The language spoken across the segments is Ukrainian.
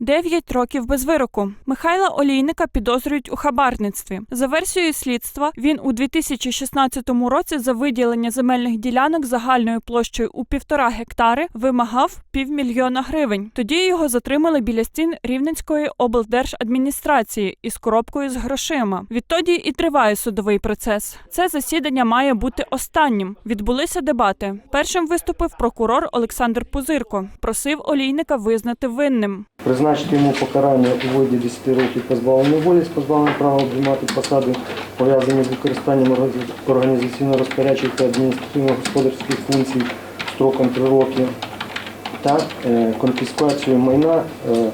Дев'ять років без вироку. Михайла Олійника підозрюють у хабарництві. За версією слідства, він у 2016 році за виділення земельних ділянок загальною площею у півтора гектари вимагав півмільйона гривень. Тоді його затримали біля стін Рівненської облдержадміністрації із коробкою з грошима. Відтоді і триває судовий процес. Це засідання має бути останнім. Відбулися дебати. Першим виступив прокурор Олександр Пузирко. Просив Олійника визнати винним. Призначити йому покарання у виді 10 років позбавлення волі з позбавленням права обіймати посади, пов'язані з використанням організаційно-розпорядчих та адміністративно-господарських функцій строком 3 роки та е, конфіскацію майна, е,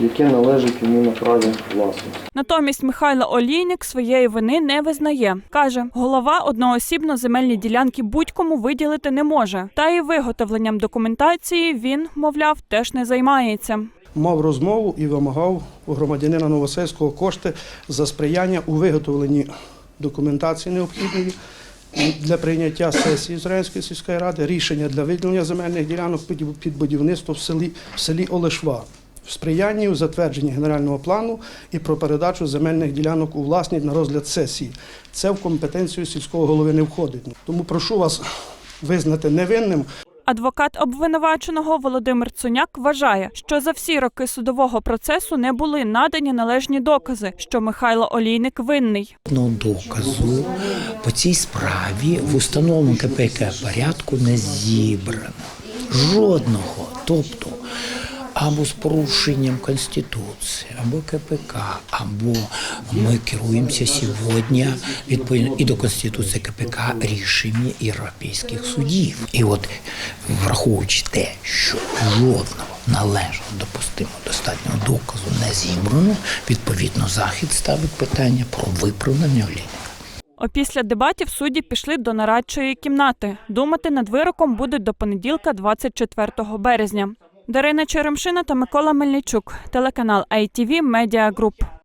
яке належить йому на праві власності. Натомість Михайло Олійник своєї вини не визнає. Каже, голова одноосібно земельні ділянки будь-кому виділити не може. Та і виготовленням документації він, мовляв, теж не займається. Мав розмову і вимагав у громадянина Новосельського кошти за сприяння у виготовленні документації необхідної для прийняття сесії Зеленської сільської ради, рішення для виділення земельних ділянок під будівництво в селі, в селі Олешва. В сприянні у затвердженні генерального плану і про передачу земельних ділянок у власність на розгляд сесії. Це в компетенцію сільського голови не входить. Тому прошу вас визнати невинним Адвокат обвинуваченого Володимир Цуняк вважає, що за всі роки судового процесу не були надані належні докази, що Михайло Олійник винний. Ну доказу по цій справі в установленому КПК порядку не зібрано. Жодного. Тобто або з порушенням Конституції, або КПК, або ми керуємося сьогодні відповідно і до Конституції КПК рішеннями європейських судів. І от враховуючи те, що жодного належно допустимо достатнього доказу не зібрано, відповідно захід ставить питання про виправдання Олійника. Опісля дебатів судді пішли до нарадчої кімнати. Думати над вироком будуть до понеділка, 24 березня. Дарина Черемшина та Микола Мельничук, телеканал ITV Media Group.